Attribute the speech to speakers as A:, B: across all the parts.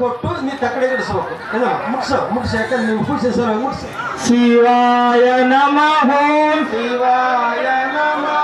A: ಕೊಟ್ಟು ನೀ ತಕ್ಕಡೆ ಇಡಿಸ್ಬೇಕು ಏನು ಮುಗಿಸು ಮುಗಿಸು ಯಾಕಂದ್ರೆ ನೀವು ಖುಷಿ ಸರ್ ಮುಗಿಸು
B: ಶಿವಾಯ ನಮಃ
A: ಶಿವಾಯ ನಮಃ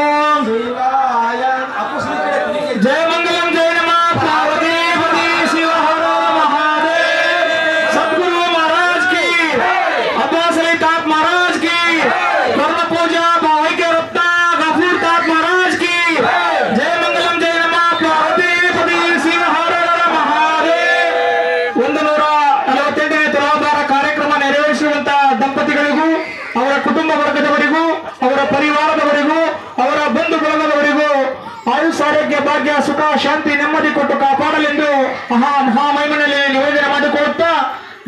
B: ಅವರ ಕುಟುಂಬ ವರ್ಗದವರಿಗೂ, ಅವರ ಪರಿವಾರದವರಿಗೂ, ಅವರ ಬಂಧು ಬಳಗದವರಿಗೂ ಆಯುಷ್ ಆರೋಗ್ಯ, ಭಾಗ್ಯ, ಸುಖ, ಶಾಂತಿ, ನೆಮ್ಮದಿ ಕೊಟ್ಟು ಕಾಪಾಡಲೆಂದು ಮಹಾ ಮಹಾಮಹಿಮನಲ್ಲಿ ನಿವೇದನೆ ಮಾಡಿಕೊಳ್ಳುತ್ತಾ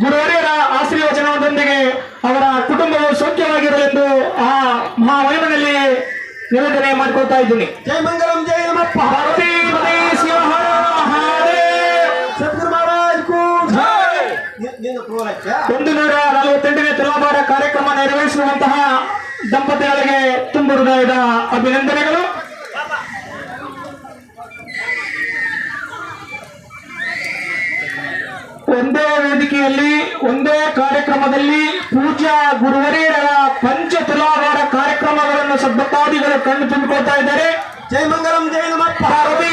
B: ಗುರುವರಿಯರ ಆಶೀರ್ವಚನದೊಂದಿಗೆ ಅವರ ಕುಟುಂಬವು ಸೌಖ್ಯವಾಗಿರಲೆಂದು ಆ ಮಹಾಮಹಿಮನಲ್ಲಿ ನಿವೇದನೆ ಮಾಡಿಕೊಳ್ತಾ ಇದ್ದೀನಿ.
A: ಜೈ ಮಂಗಲಂ.
B: ಒಂದು ನೂರ ನಲವತ್ತೆಂಟನೇ ತುಲಾಭಾರ ಕಾರ್ಯಕ್ರಮ ನೆರವೇರಿಸುವಂತಹ ದಂಪತಿಗಳಿಗೆ ತುಂಬ ಹೃದಯದ ಅಭಿನಂದನೆಗಳು. ಒಂದೇ ವೇದಿಕೆಯಲ್ಲಿ ಒಂದೇ ಕಾರ್ಯಕ್ರಮದಲ್ಲಿ ಪೂಜಾ ಗುರುವರಿಯರ ಪಂಚ ತುಲಾಭಾರ ಕಾರ್ಯಕ್ರಮಗಳನ್ನು ಸದ್ಭಕ್ತಾದಿಗಳು ಕಣ್ಣು ತುಂಬಿಕೊಳ್ತಾ ಇದ್ದಾರೆ.
A: ಜೈ ಮಂಗಲಂ ಜೈ ನಮಃ.
B: ಪಾರ್ವತಿ